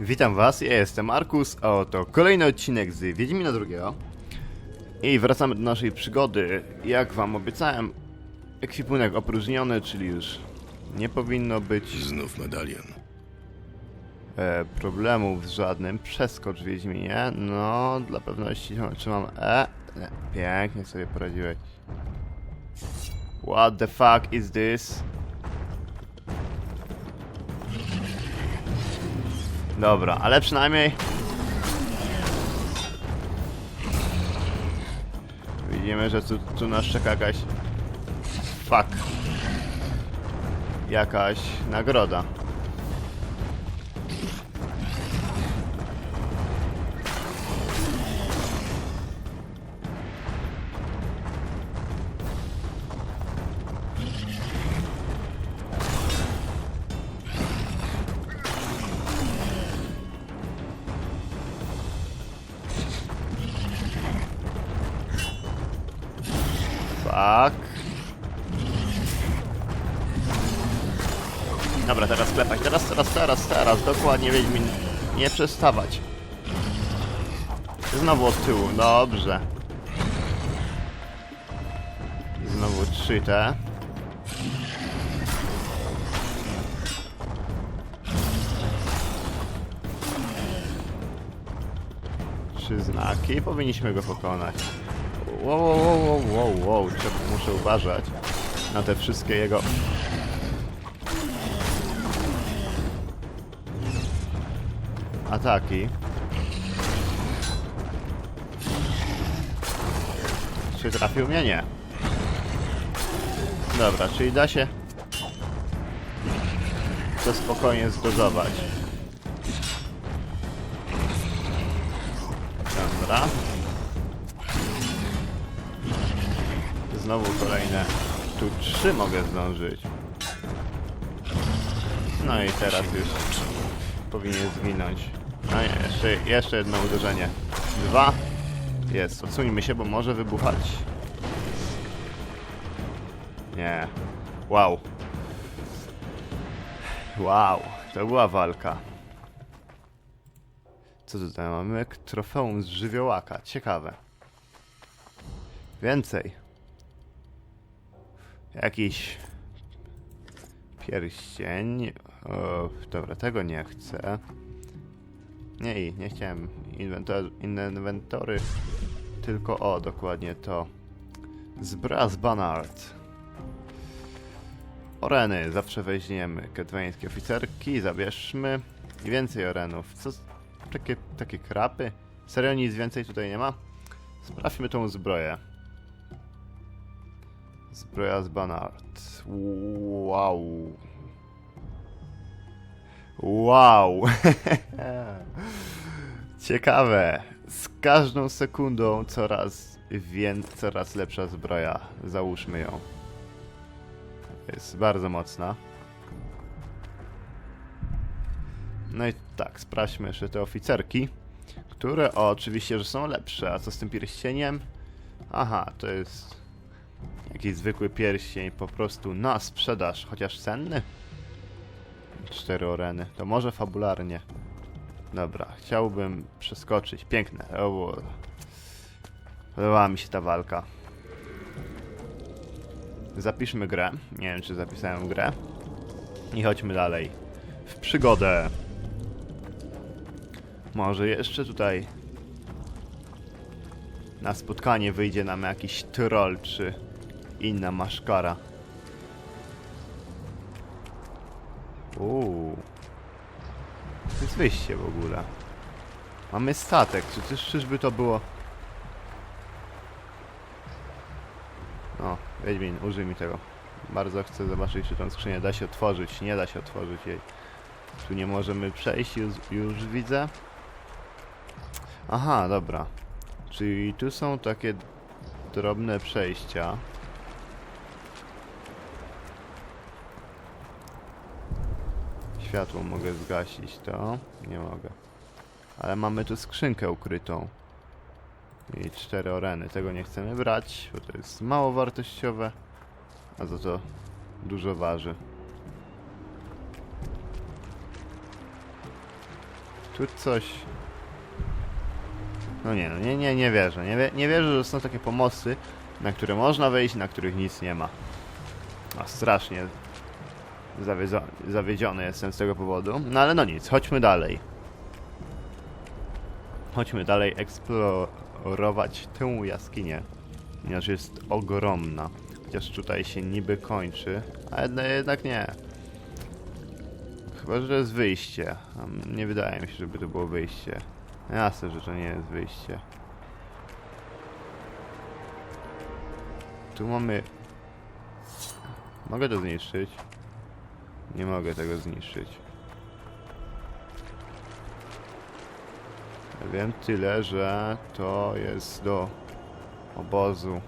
Witam was, ja jestem Markus, a oto kolejny odcinek z Wiedźmina drugiego. I wracamy do naszej przygody. Jak wam obiecałem, ekwipunek opróżniony, czyli już nie powinno być Znów medalion. e, problemów z żadnym. Przeskocz Wiedźminie. No, dla pewności trzymam E. E, Pięknie sobie poradziłeś. What the fuck is this? Dobra, ale przynajmniej widzimy, że tu, tu nas czeka jakaś fuck jakaś nagroda. Fuck. Dobra, teraz klepać. Teraz, teraz, teraz, teraz. Dokładnie, Wiedźmin. Nie przestawać. Znowu od tyłu. Dobrze. Znowu trzy te. Trzy znaki. Powinniśmy go pokonać. Wow, wow, wow, wow, wow. Trzeba, muszę uważać na te wszystkie jego... Ataki. Czy trafił mnie? Nie. Dobra, czyli da się to spokojnie zdozować. Dobra. Znowu kolejne. Tu trzy mogę zdążyć. No i teraz już powinien zginąć. No nie, jeszcze, jeszcze jedno uderzenie. Dwa. Jest, odsuńmy się, bo może wybuchać. Nie. Wow. Wow, to była walka. Co tutaj mamy? Trofeum z żywiołaka. Ciekawe. Więcej. Jakiś pierścień. O, dobra, tego nie chcę. Nie, nie chciałem inwentor, inwentory, tylko o, dokładnie to. Z Brass Banard. Oreny zawsze weźmiemy. Kedweńskie oficerki, zabierzmy. I więcej orenów. Co? Takie, takie krapy? Serio nic więcej tutaj nie ma? Sprawdźmy tą zbroję. Zbroja z Banard. Wow. Wow. Ciekawe. Z każdą sekundą coraz więcej, coraz lepsza zbroja. Załóżmy ją. Jest bardzo mocna. No i tak, sprawdźmy jeszcze te oficerki, które o, oczywiście, że są lepsze. A co z tym pierścieniem? Aha, to jest jakiś zwykły pierścień, po prostu na sprzedaż, chociaż cenny. Cztery oreny, to może fabularnie. Dobra, chciałbym przeskoczyć. Piękne. Bo- Podobała mi się ta walka. Zapiszmy grę. Nie wiem, czy zapisałem grę. I chodźmy dalej. W przygodę. Może jeszcze tutaj na spotkanie wyjdzie nam jakiś troll, czy inna maszkara. Uuu. To jest wyjście w ogóle. Mamy statek. Czy też czyżby to było... O, Wiedźmin, użyj mi tego. Bardzo chcę zobaczyć, czy tą skrzynię da się otworzyć. Nie da się otworzyć jej. Tu nie możemy przejść, już, już widzę. Aha, dobra. Czyli tu są takie drobne przejścia. Światło mogę zgasić, to nie mogę. Ale mamy tu skrzynkę ukrytą. I cztery oreny. Tego nie chcemy brać, bo to jest mało wartościowe. A za to dużo waży. Tu coś... No nie, no nie, nie, nie wierzę. Nie, nie wierzę, że są takie pomosty, na które można wejść, na których nic nie ma. A strasznie zawiedzo- zawiedziony jestem z tego powodu. No ale no nic, chodźmy dalej. Chodźmy dalej eksplorować tę jaskinię. Ponieważ jest ogromna. Chociaż tutaj się niby kończy, ale jednak nie. Chyba, że to jest wyjście. Nie wydaje mi się, żeby to było wyjście. Jasne, że to nie jest wyjście. Tu mamy... Mogę to zniszczyć? Nie mogę tego zniszczyć. Wiem tyle, że to jest do obozu.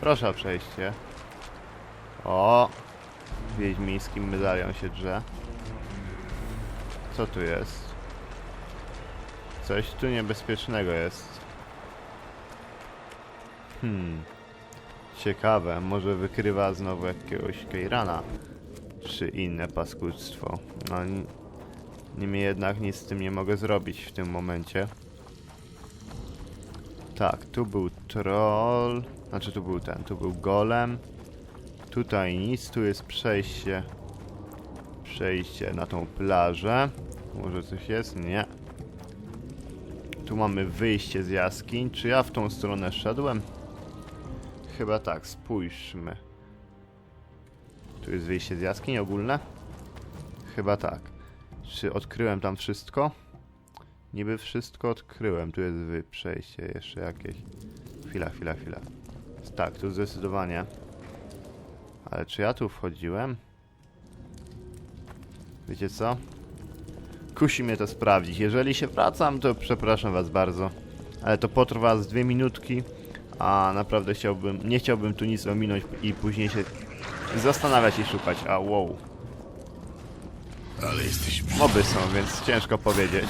Proszę o przejście. O! Wiedźmińskim medalion się drze. Co tu jest? Coś tu niebezpiecznego jest. Hmm. Ciekawe, może wykrywa znowu jakiegoś Keirana. Czy inne paskudztwo. No, niemniej jednak nic z tym nie mogę zrobić w tym momencie. Tak, tu był troll. Znaczy tu był ten, tu był golem. Tutaj nic, tu jest przejście. Przejście na tą plażę. Może coś jest? Nie. Tu mamy wyjście z jaskiń. Czy ja w tą stronę szedłem? Chyba tak, spójrzmy. Tu jest wyjście z jaskiń ogólne? Chyba tak. Czy odkryłem tam wszystko? Niby wszystko odkryłem. Tu jest przejście jeszcze jakieś. Chwila, chwila, chwila. Tak, tu zdecydowanie. Ale czy ja tu wchodziłem? Wiecie co? Kusi mnie to sprawdzić. Jeżeli się wracam, to przepraszam was bardzo. Ale to potrwa z dwie minutki, a naprawdę chciałbym, nie chciałbym tu nic ominąć i później się zastanawiać i szukać. A wow. Ale jesteś. Moby są, więc ciężko powiedzieć.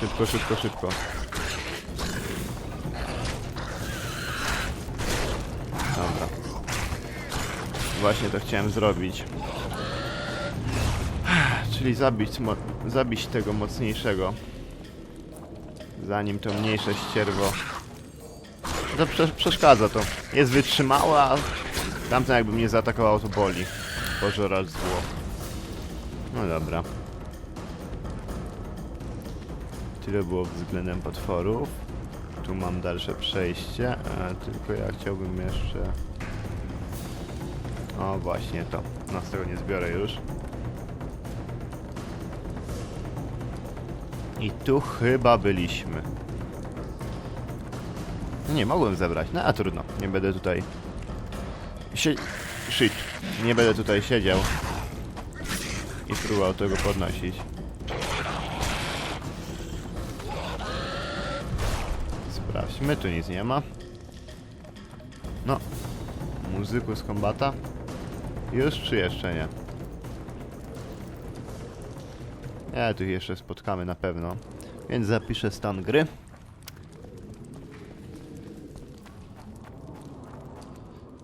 Szybko, szybko, szybko. Dobra. Właśnie to chciałem zrobić. Czyli zabić, zabić tego mocniejszego. Zanim to mniejsze ścierwo... To prze przeszkadza to. Jest wytrzymałe, a tamten jakby mnie zaatakował to boli. Pożerać zło. No dobra. Tyle było względem potworów. Tu mam dalsze przejście, e, tylko ja chciałbym jeszcze... O właśnie to. No z tego nie zbiorę już. I tu chyba byliśmy. No Nie, mogłem zebrać. No a trudno. Nie będę tutaj... Sie... Shit. Nie będę tutaj siedział. I próbował tego podnosić. Sprawdźmy, tu nic nie ma. No. Muzyku z kombata. Już czy jeszcze nie? Nie, tu jeszcze spotkamy na pewno. Więc zapiszę stan gry.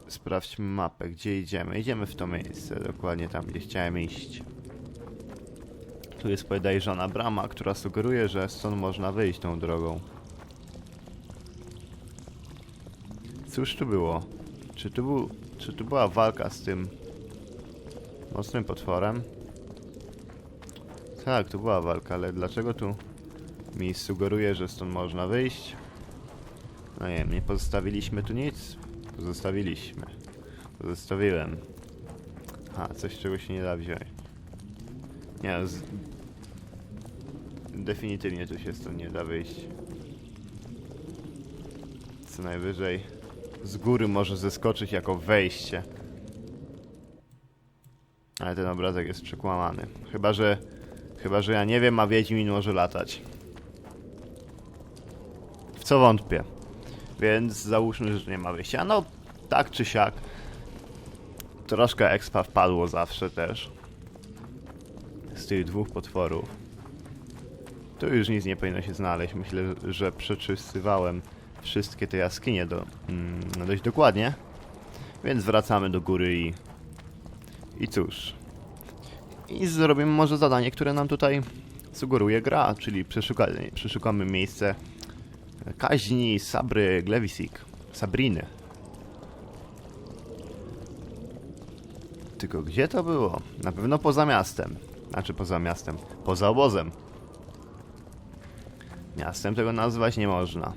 Sprawdźmy mapę, gdzie idziemy. Idziemy w to miejsce, dokładnie tam, gdzie chciałem iść. Tu jest podejrzana brama, która sugeruje, że stąd można wyjść tą drogą. Cóż tu było? Czy tu, był, czy tu była walka z tym mocnym potworem? Tak, tu była walka, ale dlaczego tu mi sugeruje, że stąd można wyjść? No nie wiem, nie pozostawiliśmy tu nic? Pozostawiliśmy. Pozostawiłem. Ha, coś czego się nie da wziąć. Nie, z... definitywnie tu się stąd nie da wyjść. Co najwyżej z góry może zeskoczyć jako wejście. Ale ten obrazek jest przekłamany. Chyba, że... Chyba, że ja nie wiem, a Wiedźmin może latać. W co wątpię. Więc załóżmy, że nie ma wyjścia. No, tak czy siak. Troszkę expa wpadło zawsze też. Z tych dwóch potworów. Tu już nic nie powinno się znaleźć. Myślę, że przeczystywałem wszystkie te jaskinie do, mm, dość dokładnie. Więc wracamy do góry i... I cóż. I zrobimy może zadanie, które nam tutaj sugeruje gra, czyli przeszuka, przeszukamy miejsce kaźni Sabry Glewisik, Sabriny. Tylko gdzie to było? Na pewno poza miastem. Znaczy poza miastem, poza obozem. Miastem tego nazwać nie można.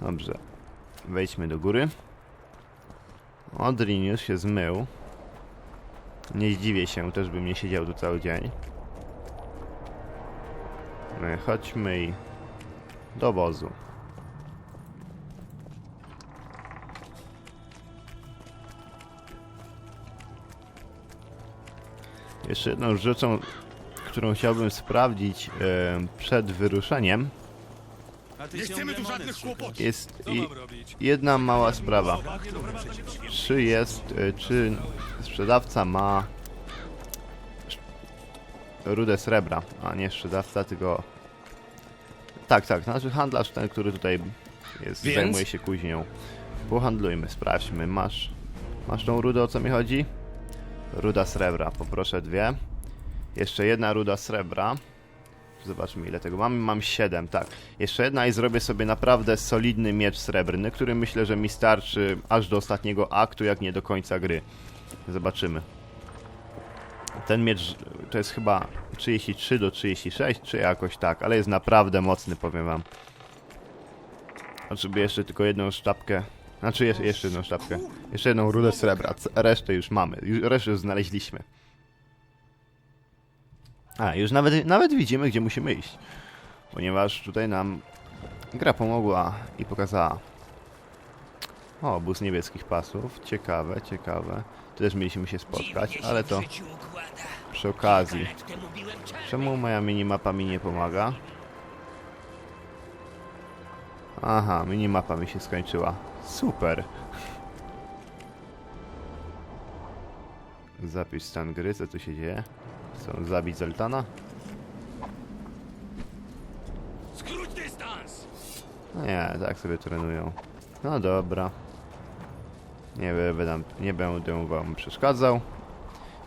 Dobrze. Wejdźmy do góry. Odrin już się zmył. Nie zdziwię się, też bym nie siedział tu cały dzień. No chodźmy i do obozu. Jeszcze jedną rzeczą, którą chciałbym sprawdzić przed wyruszeniem, Nie chcemy tu żadnych kłopotów. jest i jedna mała sprawa. Czy jest, e, czy sprzedawca ma sz- rudę srebra, a nie sprzedawca, tylko... Tak, tak, znaczy handlarz ten, który tutaj jest, Więc? zajmuje się kuźnią. Pohandlujmy, sprawdźmy, masz, masz tą rudę, o co mi chodzi? Ruda srebra, poproszę dwie. Jeszcze jedna ruda srebra. Zobaczmy ile tego mam. Mam 7, tak. Jeszcze jedna i zrobię sobie naprawdę solidny miecz srebrny, który myślę, że mi starczy aż do ostatniego aktu, jak nie do końca gry. Zobaczymy. Ten miecz to jest chyba 33 do 36, czy jakoś tak, ale jest naprawdę mocny, powiem wam. Potrzebuję jeszcze tylko jedną sztabkę. Znaczy jeszcze, jeszcze jedną sztabkę. Jeszcze jedną rudę srebra. Resztę już mamy. Resztę już znaleźliśmy. A, już nawet, nawet widzimy, gdzie musimy iść. Ponieważ tutaj nam gra pomogła i pokazała. O, obóz niebieskich pasów. Ciekawe, ciekawe. Tu też mieliśmy się spotkać, ale to przy okazji. Czemu moja minimapa mi nie pomaga? Aha, minimapa mi się skończyła. Super. Zapisz stan gry, co tu się dzieje? Chcą zabić Zoltana? Skróć dystans! Nie, tak sobie trenują. No dobra. Nie będę, nie będę wam przeszkadzał.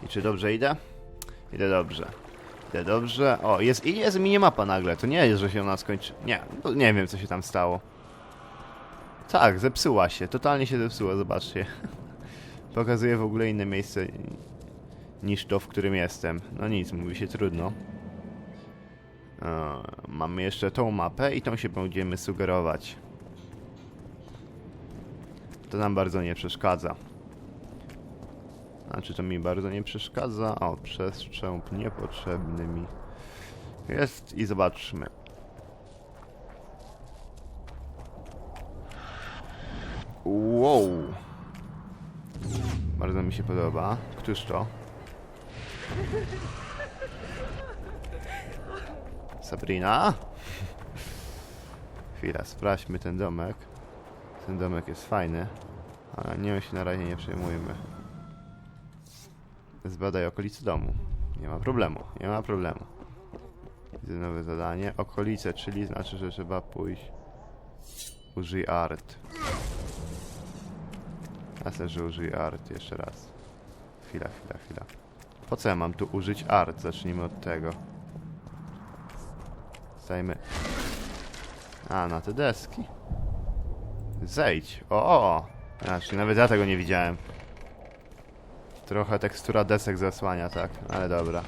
I czy dobrze idę? Idę dobrze. Idę dobrze. O, jest, i jest minimapa nagle. To nie jest, że się ona skończy. Nie, no nie wiem co się tam stało. Tak, zepsuła się. Totalnie się zepsuła, zobaczcie. Pokazuje w ogóle inne miejsce niż to, w którym jestem. No nic, mówi się trudno. E, mamy jeszcze tą mapę i tą się będziemy sugerować. To nam bardzo nie przeszkadza. Znaczy to mi bardzo nie przeszkadza. O, przestrzęp niepotrzebny mi jest i zobaczmy. Wow. Bardzo mi się podoba. Któż to? Sabrina? Chwila, sprawdźmy ten domek. Ten domek jest fajny, ale nią się na razie nie przejmujmy. Zbadaj okolice domu. Nie ma problemu, nie ma problemu. Widzę nowe zadanie. Okolice, czyli znaczy, że trzeba pójść. Użyj art. Jasne, że użyj art jeszcze raz. Chwila, chwila, chwila. Po co ja mam tu użyć art? Zacznijmy od tego. Zdajmy. A, na te deski. Zejdź. O! Znaczy, nawet ja tego nie widziałem. Trochę tekstura desek zasłania, tak, ale dobra.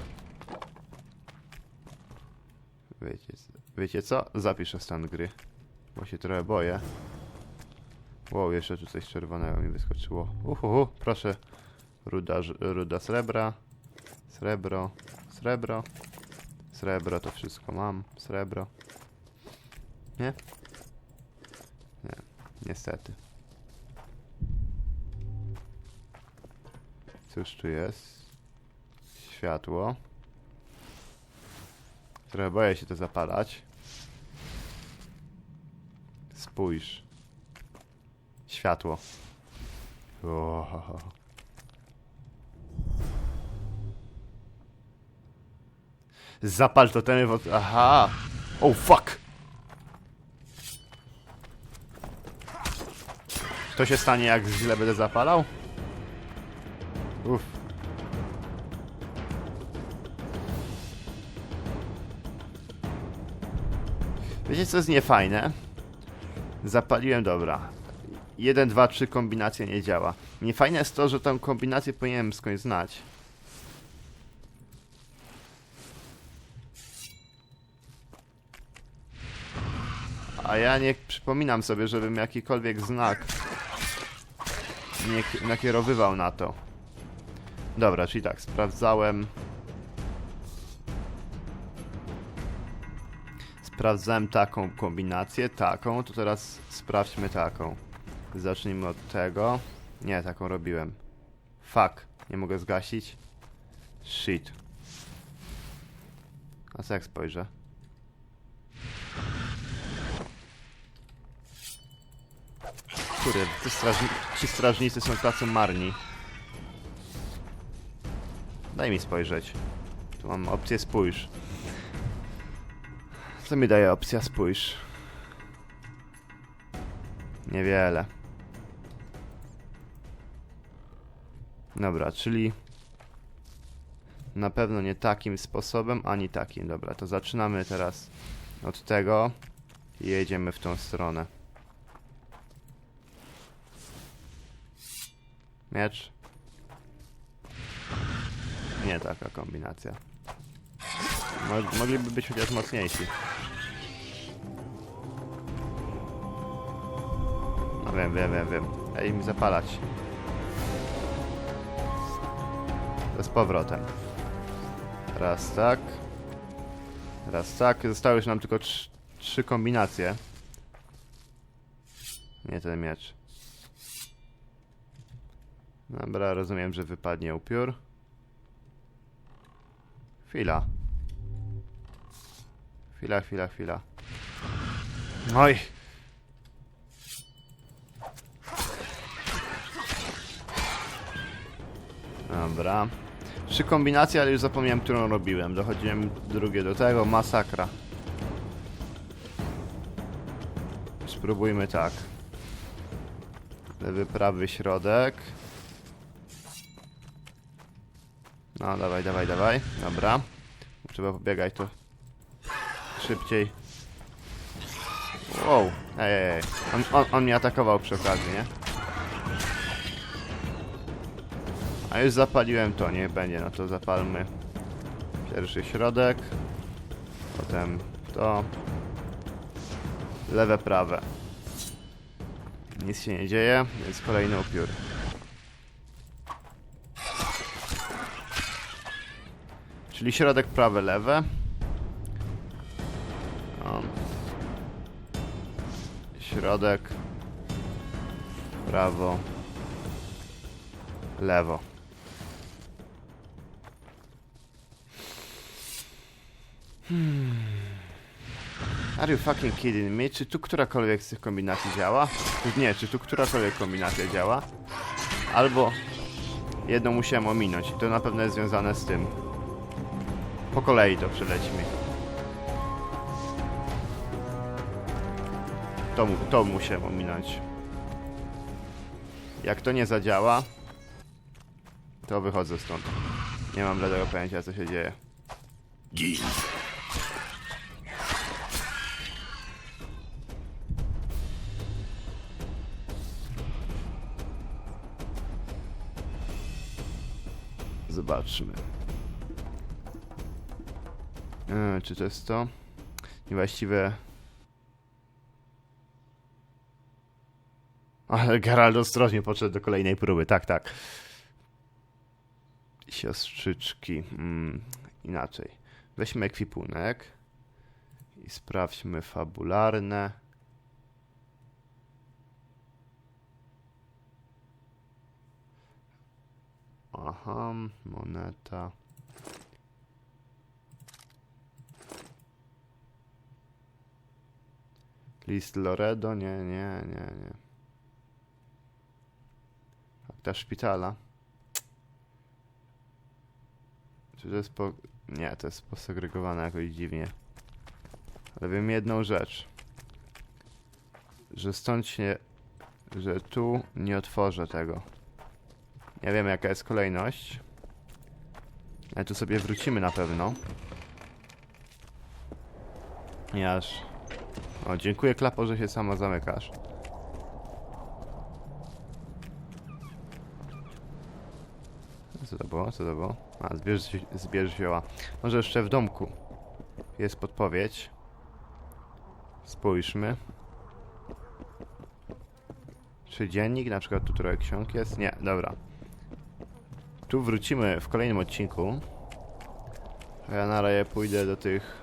Wiecie, wiecie co? Zapiszę stan gry. Bo się trochę boję. Wow, jeszcze tu coś czerwonego mi wyskoczyło. Uhuhu, proszę. Ruda, ruda srebra. Srebro. Srebro. Srebro, to wszystko mam. Srebro. Nie? Nie, niestety. Cóż tu jest? Światło. Trochę boję się to zapalać. Spójrz. Światło. O. Zapal totemy w... Aha! Oh fuck! To się stanie, jak źle będę zapalał? Uff. Wiecie, co jest niefajne? Zapaliłem, dobra. 1, 2, 3 kombinacje nie działa. Niefajne jest to, że tę kombinację powinienem skądś znać. A ja nie przypominam sobie, żebym jakikolwiek znak nie ki- nakierowywał na to. Dobra, czyli tak, sprawdzałem. Sprawdzałem taką kombinację, taką, to teraz sprawdźmy taką. Zacznijmy od tego. Nie, taką robiłem. Fuck, nie mogę zgasić. Shit. A co jak spojrzę? Kurde, ci, strażni ci strażnicy są tacy marni. Daj mi spojrzeć. Tu mam opcję spójrz. Co mi daje opcja spójrz? Niewiele. Dobra, czyli na pewno nie takim sposobem, ani takim. Dobra, to zaczynamy teraz od tego i jedziemy w tą stronę. Miecz. Nie taka kombinacja. Mo mogliby być chociaż mocniejsi. No wiem, wiem, wiem, wiem. Ej, mi zapalać. Z powrotem. Raz tak. Raz tak. Zostały już nam tylko trz trzy kombinacje. Nie ten miecz. Dobra, rozumiem, że wypadnie upiór. Chwila. Chwila, chwila, chwila. Oj! Dobra. Trzy kombinacje, ale już zapomniałem, którą robiłem. Dochodziłem drugie do tego. Masakra. Spróbujmy tak. Lewy, prawy, środek. No, dawaj, dawaj, dawaj. Dobra. Trzeba pobiegać tu szybciej. Wow. Ej, ej, ej. On, on, on mnie atakował przy okazji, nie? A już zapaliłem to, niech będzie. No to zapalmy pierwszy środek. Potem to. Lewe, prawe. Nic się nie dzieje, więc kolejny upiór. Czyli środek prawe, lewe. O. Środek. Prawo. Lewo. Hmm. Are you fucking kidding me? Czy tu którakolwiek z tych kombinacji działa? Nie, czy tu którakolwiek kombinacja działa? Albo jedną musiałem ominąć i to na pewno jest związane z tym. Po kolei to przelećmy. To, mu- to musiałem ominąć. Jak to nie zadziała, to wychodzę stąd. Nie mam bladego pojęcia, co się dzieje. Zobaczmy. E, czy to jest to? Niewłaściwe. Ale Geralt ostrożnie podszedł do kolejnej próby. Tak, tak. Siostrzyczki. Mm, inaczej. Weźmy ekwipunek i sprawdźmy fabularne. Aha, moneta. List Loredo? Nie, nie, nie, nie. Akta szpitala. Czy to jest po... Nie, to jest posegregowane jakoś dziwnie. Ale wiem jedną rzecz. Że stąd się... Że tu nie otworzę tego. Nie wiem jaka jest kolejność. Ale tu sobie wrócimy na pewno. Ponieważ O, dziękuję Klapo, że się sama zamykasz. Co to było? Co to było? A, zbierz, zbierz zioła. Może jeszcze w domku jest podpowiedź. Spójrzmy. Czy dziennik? Na przykład tu trochę ksiąg jest? Nie, dobra. Tu wrócimy w kolejnym odcinku. A ja na razie pójdę do tych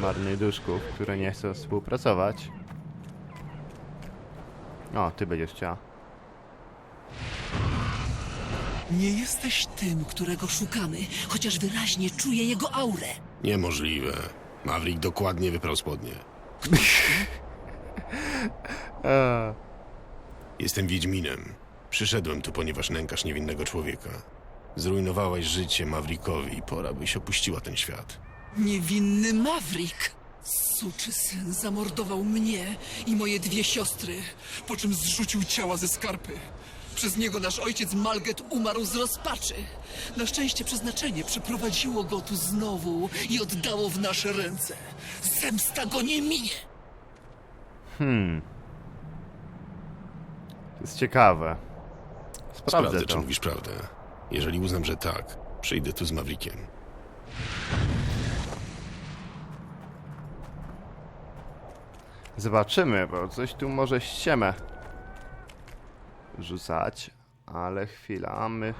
marnych duszków, które nie chcą współpracować. O, ty będziesz chciała. Nie jesteś tym, którego szukamy, chociaż wyraźnie czuję jego aurę. Niemożliwe. Maverick dokładnie wyprał spodnie. Jestem Wiedźminem. Przyszedłem tu, ponieważ nękasz niewinnego człowieka. Zrujnowałeś życie Maverickowi i pora byś opuściła ten świat. Niewinny Mawrik. Suczy syn zamordował mnie i moje dwie siostry, po czym zrzucił ciała ze skarpy. Przez niego nasz ojciec Malget umarł z rozpaczy. Na szczęście przeznaczenie przyprowadziło go tu znowu i oddało w nasze ręce. Zemsta go nie minie. To jest ciekawe. Sprawdzę Sprawdzę, czy to. mówisz prawdę. Jeżeli uznam, że tak, przyjdę tu z Maverickiem. Zobaczymy, bo coś tu może ściemę rzucać, ale chwila, my,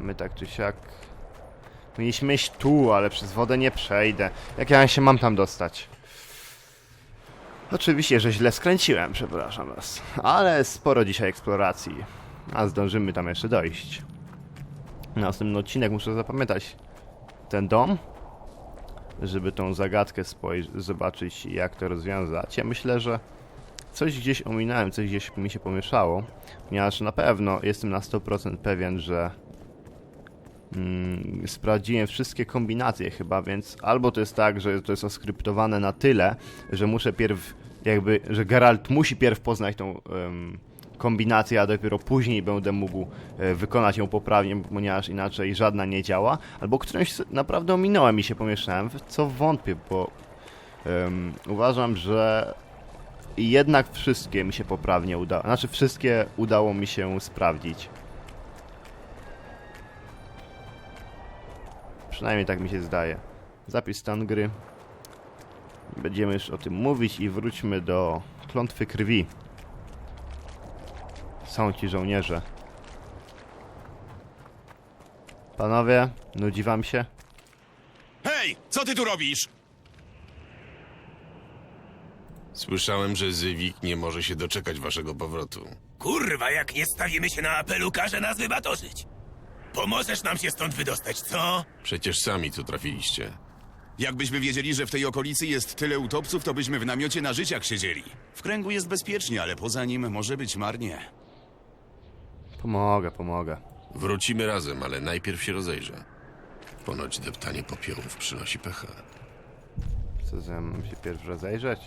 my tak czy siak mieliśmy iść tu, ale przez wodę nie przejdę. Jak ja się mam tam dostać? Oczywiście, że źle skręciłem, przepraszam was, ale sporo dzisiaj eksploracji, a zdążymy tam jeszcze dojść. Następny odcinek muszę zapamiętać ten dom, żeby tą zagadkę zobaczyć jak to rozwiązać. Ja myślę, że coś gdzieś ominąłem, coś gdzieś mi się pomieszało, ponieważ na pewno jestem na 100% pewien, że mm, sprawdziłem wszystkie kombinacje chyba, więc albo to jest tak, że to jest oskryptowane na tyle, że muszę pierw jakby, że Geralt musi pierw poznać tą em, kombinację, a dopiero później będę mógł e, wykonać ją poprawnie, ponieważ inaczej żadna nie działa, albo którąś naprawdę ominąłem i się pomieszałem, w co wątpię, bo em, uważam, że jednak wszystkie mi się poprawnie udało, znaczy wszystkie udało mi się sprawdzić. Przynajmniej tak mi się zdaje. Zapis stan gry. Będziemy już o tym mówić i wróćmy do klątwy krwi. Są ci żołnierze. Panowie, nudzi wam się? Hej, co ty tu robisz? Słyszałem, że Zywik nie może się doczekać waszego powrotu. Kurwa, jak nie stawimy się na apelu, każe nas wybatorzyć. Pomożesz nam się stąd wydostać, co? Przecież sami tu trafiliście. Jakbyśmy wiedzieli, że w tej okolicy jest tyle utopców, to byśmy w namiocie na życiach siedzieli. W kręgu jest bezpiecznie, ale poza nim może być marnie. Pomogę, pomogę. Wrócimy razem, ale najpierw się rozejrzę. Ponoć deptanie popiołów przynosi pecha. Co ze mną się pierwszy rozejrzeć?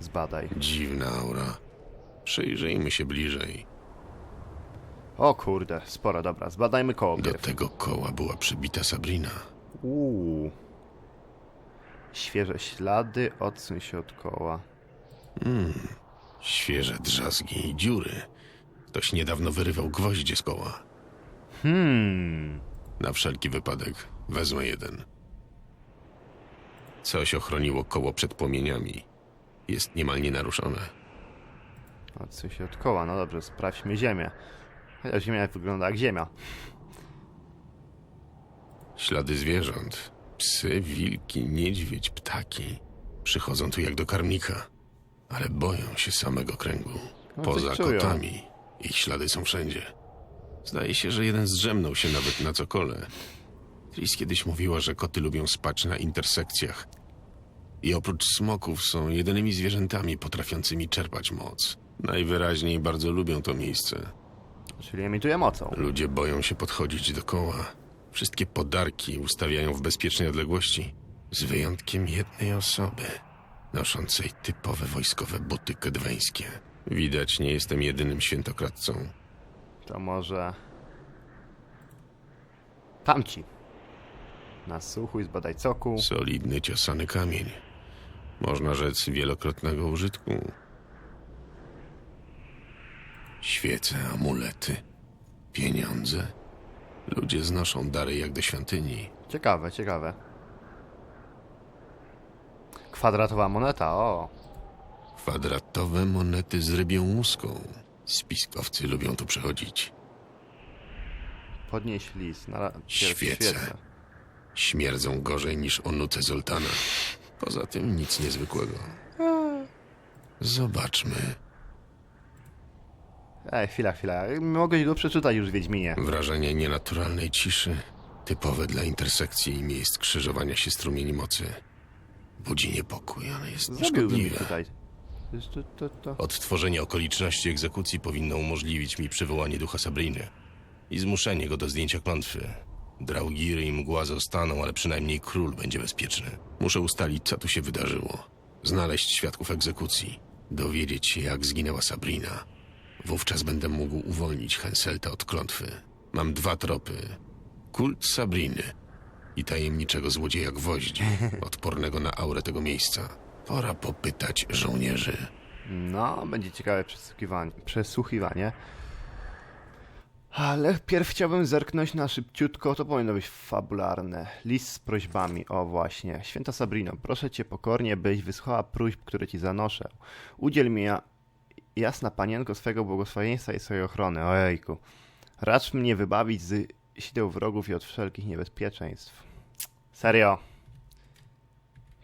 Zbadaj. Dziwna aura. Przyjrzyjmy się bliżej. O kurde, sporo, dobra, zbadajmy koło Do pierw. tego koła była przybita Sabrina. Uuu. Świeże ślady, odsuń się od koła. Świeże drzazgi i dziury. Ktoś niedawno wyrywał gwoździe z koła. Hmm. Na wszelki wypadek wezmę jeden. Coś ochroniło koło przed płomieniami. Jest niemal nienaruszone. Odsuń się od koła, no dobrze, sprawdźmy ziemię. Chociaż ziemia wygląda jak ziemia. Ślady zwierząt. Psy, wilki, niedźwiedź, ptaki. Przychodzą tu jak do karmnika. Ale boją się samego kręgu. No, Poza coś czują. kotami. Ich ślady są wszędzie. Zdaje się, że jeden zdrzemnął się nawet na cokole. Tris kiedyś mówiła, że koty lubią spać na intersekcjach. I oprócz smoków są jedynymi zwierzętami potrafiącymi czerpać moc. Najwyraźniej bardzo lubią to miejsce. Czyli emituje mocą. Ludzie boją się podchodzić do koła. Wszystkie podarki ustawiają w bezpiecznej odległości. Z wyjątkiem jednej osoby, noszącej typowe wojskowe buty kedweńskie. Widać, nie jestem jedynym świętokradcą. To może... Tamci. Nasłuchuj, zbadaj cokół. Solidny, ciosany kamień. Można rzec wielokrotnego użytku. Świece, amulety, pieniądze. Ludzie znoszą dary jak do świątyni. Ciekawe, ciekawe. Kwadratowa moneta, o. Kwadratowe monety z rybią łuską. Spiskowcy lubią tu przechodzić. Podnieś list. Na ra- Świece. Śmierdzą gorzej niż o nuce Zoltana. Poza tym nic niezwykłego. Zobaczmy. Ej, chwila, chwila. Mogę go przeczytać już Wiedźminie. Wrażenie nienaturalnej ciszy, typowe dla intersekcji i miejsc krzyżowania się strumieni mocy. Budzi niepokój, ale jest Zrobiłbym nieszkodliwe. tutaj. To, to, to. Odtworzenie okoliczności egzekucji powinno umożliwić mi przywołanie ducha Sabriny i zmuszenie go do zdjęcia klątwy. Draugiry i mgła zostaną, ale przynajmniej król będzie bezpieczny. Muszę ustalić, co tu się wydarzyło. Znaleźć świadków egzekucji. Dowiedzieć się, jak zginęła Sabrina. Wówczas będę mógł uwolnić Henselta od klątwy. Mam dwa tropy. Kult Sabriny i tajemniczego złodzieja gwoździ, odpornego na aurę tego miejsca. Pora popytać żołnierzy. No, będzie ciekawe przesłuchiwanie. przesłuchiwanie. Ale pierw chciałbym zerknąć na szybciutko, to powinno być fabularne. List z prośbami, o właśnie. Święta Sabrino, proszę cię pokornie, byś wysłuchała próśb, które ci zanoszę. Udziel mi, ja- jasna panienko, swego błogosławieństwa i swojej ochrony. Ojejku. Racz mnie wybawić z sideł wrogów i od wszelkich niebezpieczeństw. Serio.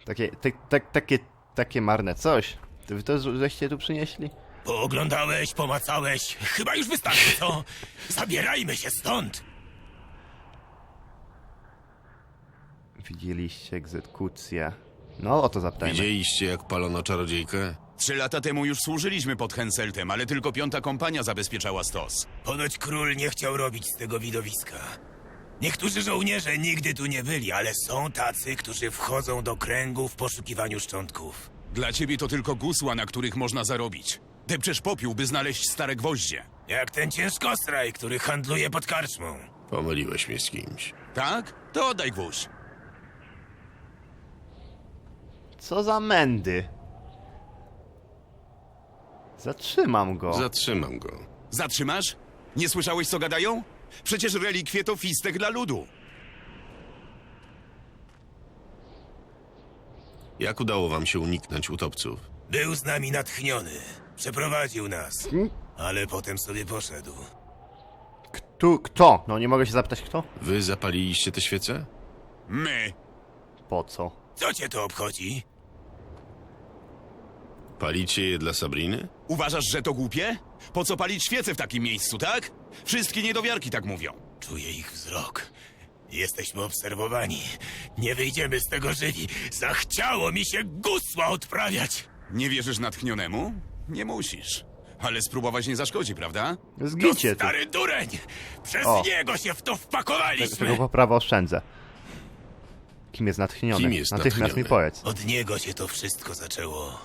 Takie, tak, tak, takie, takie marne coś. Wy to żeście tu przynieśli? Pooglądałeś, pomacałeś. Chyba już wystarczy, co? Zabierajmy się stąd! Widzieliście egzekucję. No, o to zapytajmy. Widzieliście, jak palono czarodziejkę? Trzy lata temu już służyliśmy pod Henseltem, ale tylko piąta kompania zabezpieczała stos. Ponoć król nie chciał robić z tego widowiska. Niektórzy żołnierze nigdy tu nie byli, ale są tacy, którzy wchodzą do kręgu w poszukiwaniu szczątków. Dla ciebie to tylko gusła, na których można zarobić. Depczesz popiół, by znaleźć stare gwoździe. Jak ten ciężkostraj, który handluje pod karczmą. Pomyliłeś mnie z kimś. Tak? To oddaj gwóźdź. Co za mędy? Zatrzymam go. Zatrzymam go. Zatrzymasz? Nie słyszałeś, co gadają? Przecież relikwie to fistek dla ludu. Jak udało wam się uniknąć utopców? Był z nami natchniony. Przeprowadził nas. Ale potem sobie poszedł. Tu, kto? No, nie mogę się zapytać kto? Wy zapaliliście te świece? My. Po co? Co cię to obchodzi? Palicie je dla Sabriny? Uważasz, że to głupie? Po co palić świece w takim miejscu, tak? Wszystkie niedowiarki tak mówią. Czuję ich wzrok. Jesteśmy obserwowani. Nie wyjdziemy z tego żywi. Zachciało mi się gusła odprawiać. Nie wierzysz natchnionemu? Nie musisz. Ale spróbować nie zaszkodzi, prawda? To Zgicie tu. stary dureń! Przez O. niego się w to wpakowaliśmy! Tego poprawa oszczędzę. Kim jest natchniony? Kim jest Natychmiast mi natchniony? powiedz. Od niego się to wszystko zaczęło.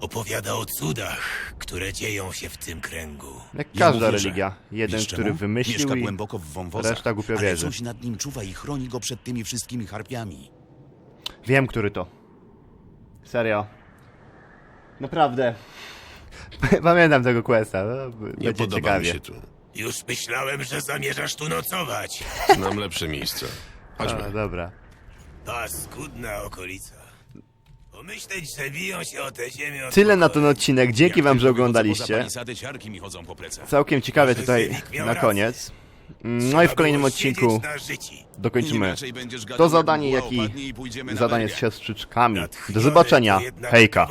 Opowiada o cudach, które dzieją się w tym kręgu. Jak Ja każda mu wierzę. religia. Jeden, Wiesz który czemu? wymyślił Mieszka i głęboko w wąwozach, reszta głupio ale wierzy. coś nad nim czuwa i chroni go przed tymi wszystkimi harpiami. Wiem, który to. Serio. Naprawdę. Pamiętam tego questa. no, Nie Będzie podoba ciekawie. mi się tu. Już myślałem, że zamierzasz tu nocować. Znam lepsze miejsce. A, Chodźmy. dobra. Paskudna okolica. Pomyśleć, że biją się o tę ziemię od Tyle na ten odcinek. Dzięki Jak wam, że oglądaliście. Całkiem ciekawie Może tutaj na koniec. No Trzeba i w kolejnym odcinku dokończymy to zadanie, jak i zadanie z siostrzyczkami. Do zobaczenia. Hejka.